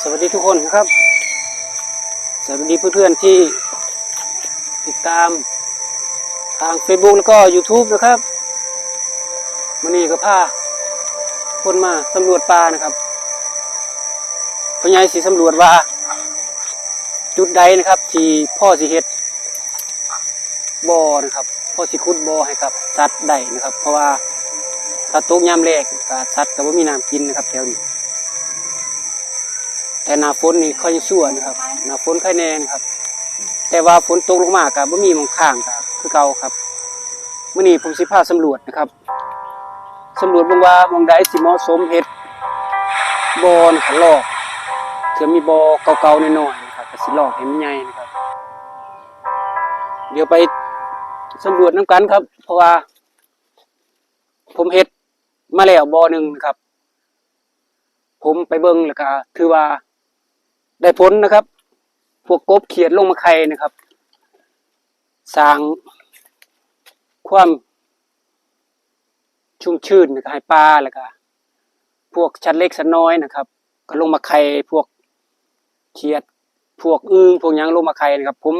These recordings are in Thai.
สวัสดีทุกคนครับ สวัสดีเพื่อนๆที่ติดตามทาง Facebook แล้วก็ YouTube นะครับวันนี้ก็พาคนมาสำรวจป่านะครับพญายสีสำรวจว่า จุดใดนะครับ ที่พ่อสิเฮ็ดบ่อนะครับ พ่อสิขุดบ่อให้กับสัตว์ได้นะครับ เพราะว่าถ้าตกยามแรกก็สัตว์ก็บ่มีน้ำกินนะครับแถวนี้ แต่หน้าฝนนี่ค่อยชั่วนะครับหน้าฝนค่อยแน่นครับ แต่ว่าฝนตกลงมาก็บ่มีมองข้างก็คือเก่าครับเมื้อนี้ผมสิพาสำรวจนะครับสำรวจเบิ่งว่าหมองใดสิเหมาะสมเฮ็ดบอนะครับลอกเถื่อมีบอเก่าๆน้อยๆนะครับก็สิลอกให้มันใหญ่นะครับ เดี๋ยวไปสำรวจนํกันครับ เพราะว่า ผมเฮ็ดมาแล้วบอหนึ่งนะครับ ผมไปเบิ่งแล้วก็ถือว่า ได้ผลนะครับ พวกกบเขียดลงมาไข่นะครับสร้างความชุ่มชื่นนะครับให้ปลาแล้วก็พวกชัดเล็กสันน้อยนะครับ ก็ลงมาไข่พวกเขียด พวกอึ้งพวกยังลงมาไข่นะครับ ผม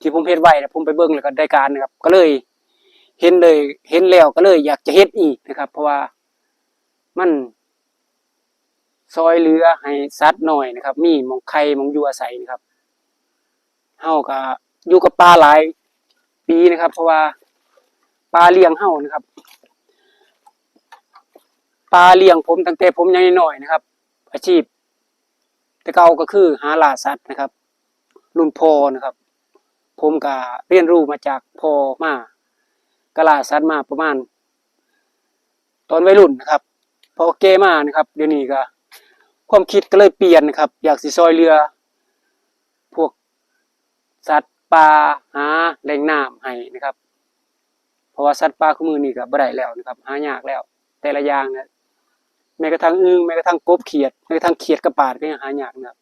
ที่ผมเฮ็ดไว้นะผมไปเบิ่งแล้วก็ได้การนะครับ ก็เลย เห็นเลย เห็นแล้วก็เลย อยากจะเฮ็ดอีกนะครับ เพราะว่ามัน ซอยเรือให้สัตว์หน่อยนะครับ มีหมองไข่หมองอยู่อาศัยนะครับเฮาก็อยู่กับปลาหลายปีนะครับ เพราะว่าปลาเลี้ยงเฮานะครับปลาเลี้ยงผมตั้งแต่ผมยังน้อยๆนะครับ อาชีพ แต่เก่าก็คือหาล่าสัตว์นะครับ รุ่นพ่อนะครับ ผมก็เรียนรู้มาจากพ่อมาก็ล่าสัตว์มาประมาณ ตอนวัยรุ่นนะครับพอเกมานะครับ เดี๋ยวนี้ก็ ความคิดก็เลยเปลี่ยนนะครับ อยากสิซอยเรือ พวกสัตว์ป่าหาแหล่งน้ำให้นะครับ เพราะว่าสัตว์ป่าคู่มือนี่ก็บ่ได้แล้วนะครับ หายากแล้ว แต่ละอย่างนี่ยแม้กระทั่งอึ่งแม้กระทั่งกบเขียดแม้กระทั่งเขียดกระปาดก็ยังหายากนะครับ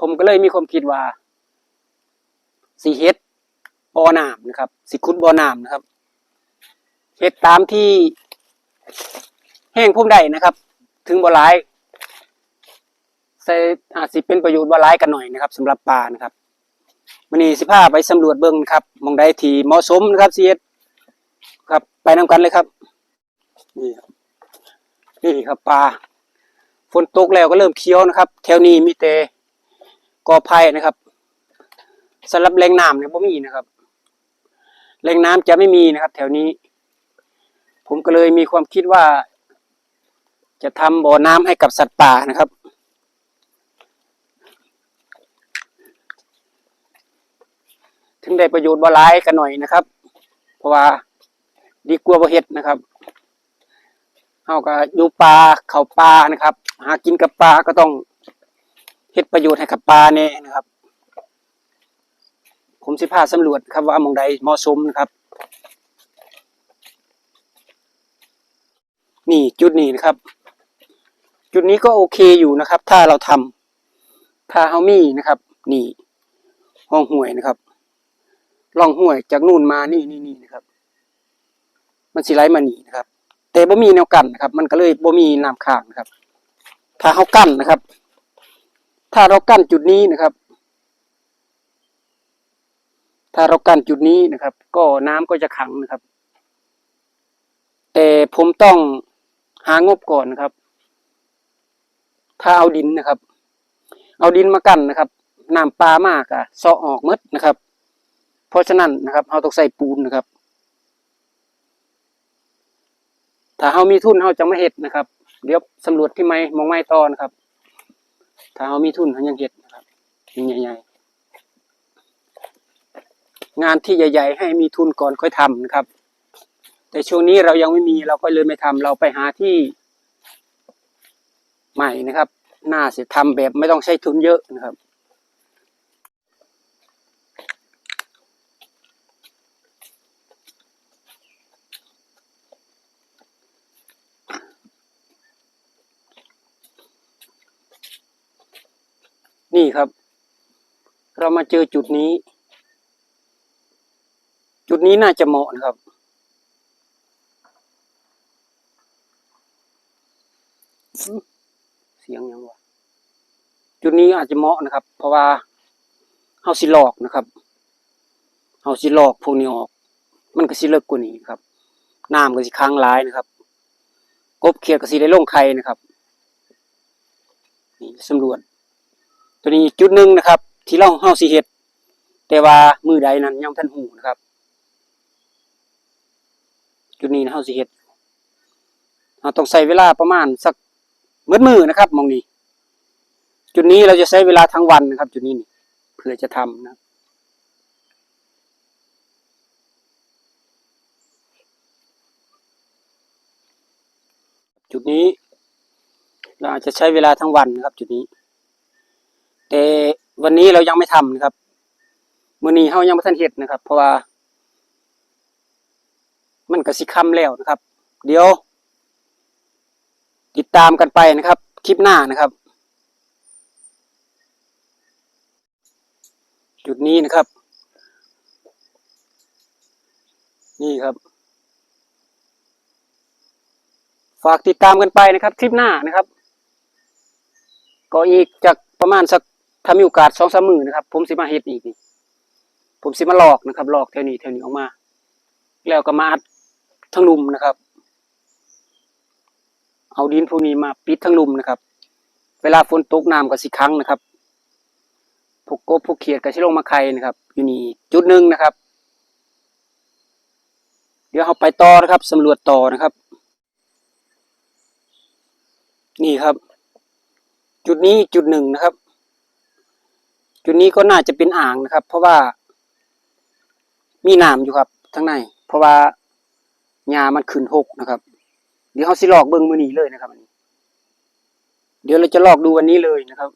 ผมก็เลยมีความคิดว่าสิเฮ็ดบ่อน้ำนะครับสิขุดบ่อน้ำนะครับเฮ็ดตามที่แห้งพุ่มได้นะครับ ถึงบ่หลาย ใส่อาจสิเป็นประโยชน์ว่าร้ายกันหน่อยนะครับสำหรับปลานะครับวันนี้สิพาไปสำรวจเบิ่งครับมองใดที่เหมาะสมนะครับเสียครับ ไปนำกันเลยครับ นี่ครับนี่ครับปลาฝนตกแล้วก็เริ่มเคี้ยวนะครับ แถวนี้มีแต่กอไผ่นะครับสำหรับแหล่งน้ำเนี่ยบ่มีนะครับแหล่งน้ำจะไม่มีนะครับ แถวนี้ ผมก็เลยมีความคิดว่า จะทำบ่อน้ำให้กับสัตว์ป่านะครับ ถึงได้ประโยชน์บ่หลายกันหน่อยนะครับ เพราะว่าดีกว่าบ่เฮ็ดนะครับเฮาก็อยู่ป่าเข้าป่านะครับ หากินกับปลาก็ต้องเฮ็ดประโยชน์ให้กับปลาแน่นะครับ ผมสิพาสำรวจครับว่ามองใดเหมาะสมนะครับ นี่จุดนี้นะครับ จุดนี้ก็โอเคอยู่นะครับ ถ้าเราทำถ้าเฮามีนะครับ นี่ ห้องห้วยนะครับ ล่องห้วยจากนู่นมานี่นี่นี่นะครับ มันสิไหลมานี่นะครับ แต่บ่มีแนวกั้นนะครับ มันก็เลยบ่มีน้ำค้างนะครับ ถ้าเฮากั้นนะครับ ถ้าเรากั้นจุดนี้นะครับ ถ้าเรากั้นจุดนี้นะครับ ก็น้ำก็จะขังนะครับ แต่ผมต้องหางบก่อนนะครับ ถ้าเอาดินนะครับ เอาดินมากั้นนะครับน้ำปลามากอะเซาะออกมดนะครับ เพราะฉะนั้นนะครับเราต้องใส่ปูนนะครับ ถ้าเรามีทุนเราจะไม่เห็ดนะครับ เดี๋ยวสำรวจที่ไม้มองไม้ตอนครับ ถ้าเรามีทุนเรายังเห็ดนะครับใหญ่ๆงานที่ใหญ่ ๆ ให้มีทุนก่อนค่อยทำนะครับ แต่ช่วงนี้เรายังไม่มีเราก็เลยไม่ทำเราไปหาที่ใหม่นะครับ น่าจะทำแบบไม่ต้องใช้ทุนเยอะนะครับ นี่ครับ เรามาเจอจุดนี้ จุดนี้น่าจะเหมาะนะครับ เสียงยังวะจุดนี้อาจจะเหมาะนะครับ เพราะว่าเฮาสิลอกนะครับเฮาสิลอกพวกนี้ออก มันก็สิเลิกกว่านี้ครับน้ำก็สิค้างหลายนะครับ กบเขียดก็สิได้ลงไข่นะครับนี่สำรวจ ตัวนี้จุดหนึ่งนะครับ ที่เราเฮาสิเฮ็ด แต่ว่ามือใดนั้นยังบ่ทันหูนะครับ จุดนี้นะเฮาสิเฮ็ดเราต้องใช้เวลาประมาณสักมื้อมือนะครับ มองนี้ จุดนี้เราจะใช้เวลาทั้งวันนะครับ จุดนี้นี่เพื่อจะทำนะจุดนี้ เราอาจจะใช้เวลาทั้งวันนะครับ จุดนี้ แต่วันนี้เรายังไม่ทำนะครับมื้อนี้เฮายังบ่ทันเฮ็ดนะครับ เพราะว่า มันก็สิค่ำแล้วนะครับ เดี๋ยว ติดตามกันไปนะครับ คลิปหน้านะครับ จุดนี้นะครับ นี่ครับฝากติดตามกันไปนะครับ คลิปหน้านะครับ ก็อีกจากประมาณสัก ถ้ามีโอกาสสองสามมือนะครับ ผมสิมาเฮ็ดอีกนี่ผมสิมาหลอกนะครับหลอกเท่านี้เท่านี้ออกมา แล้วก็มาอัดทั้งลุมนะครับ เอาดินพวกนี้มาปิดทั้งลุมนะครับ เวลาฝนตกน้ำก็สิครั้งนะครับพวกกบพวกเขียดก็สิลงมาไข่นะครับอยู่นี่จุดหนึ่งนะครับ เดี๋ยวเราไปต่อนะครับสำรวจต่อนะครับ นี่ครับ จุดนี้จุดหนึ่งนะครับ จุดนี้ก็น่าจะเป็นอ่างนะครับ เพราะว่ามีน้ำอยู่ครับทั้งใน เพราะว่าหญ้ามันขึ้นหกนะครับ เดี๋ยวเราสิลอกเบิ้งมือนี้เลยนะครับเดี๋ยวเราจะลอกดูวันนี้เลยนะครับ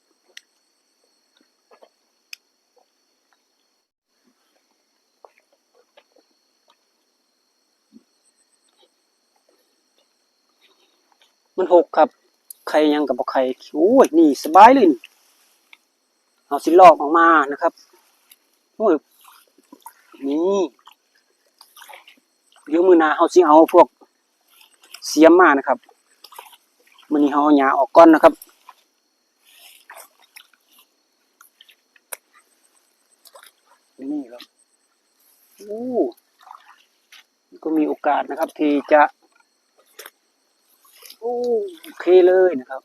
มันหกครับ ใครยังกับบอกใครโอ้ยนี่สบายเลยนี่ เอาสิลอกออกมานะครับโอ้ยนี่เดี๋ยวมือหนาเขาสิเอาพวกเสียมมานะครับมันนี้เขาเอาหญ้าออกก้อนนะครับนี่ครับโอ้ก็มีโอกาสนะครับที่จะ โอ้โอเคเลยนะครับ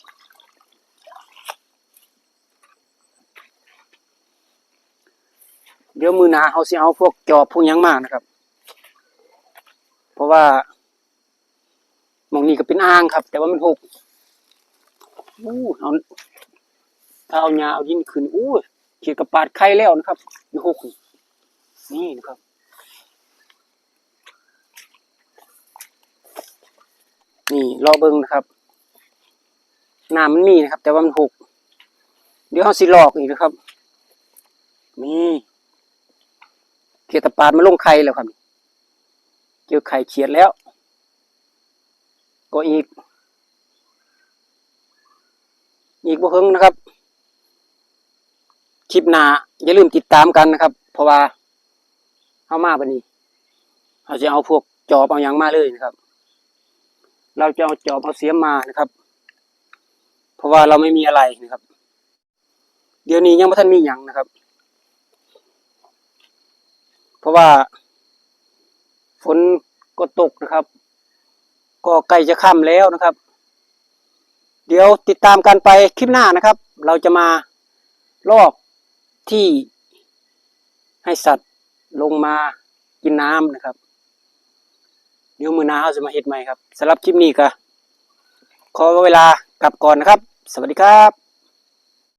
เดี๋ยวมือหนาเขาสิเอาพวกจอบพวกยังมานะครับ เพราะว่ามองนี้ก็เป็นอ่างครับ แต่ว่ามันหกอู้เอาถ้าเอาหญ้าเอาดินขึ้นอู้เขียดกระปาดไข่แล้วนะครับอยู่หกนี่นะครับนี่รอเบิ้งนะครับน้ำมันมีนะครับ แต่ว่ามันหก เดี๋ยวเขาสิลอกอีกนะครับ นี่ เขียตปาดมาลงไข่แล้วครับเจอไข่เขียดแล้ว ก็อีก อีกบ่เฮิงนะครับ คลิปหน้าอย่าลืมติดตามกันนะครับ เพราะว่าเข้ามาบันนี้เขาจะเอาพวกจอบเอาหยังมาเลยนะครับ เราจะเอาจอบเอาเสียมมานะครับ เพราะว่าเราไม่มีอะไรนะครับ เดี๋ยวนี้ยังไม่ทันมีหยังนะครับ เพราะว่า ฝนก็ตกนะครับ ก็ใกล้จะค่ำแล้วนะครับ เดี๋ยวติดตามกันไปคลิปหน้านะครับ เราจะมาลอกที่ให้สัตว์ลงมากินน้ำนะครับ เดี๋ยวมือหนาเราจะมาเฮ็ดใหม่ครับสำหรับคลิปนี้ก็ขอเวลากลับก่อนนะครับ สวัสดีครับ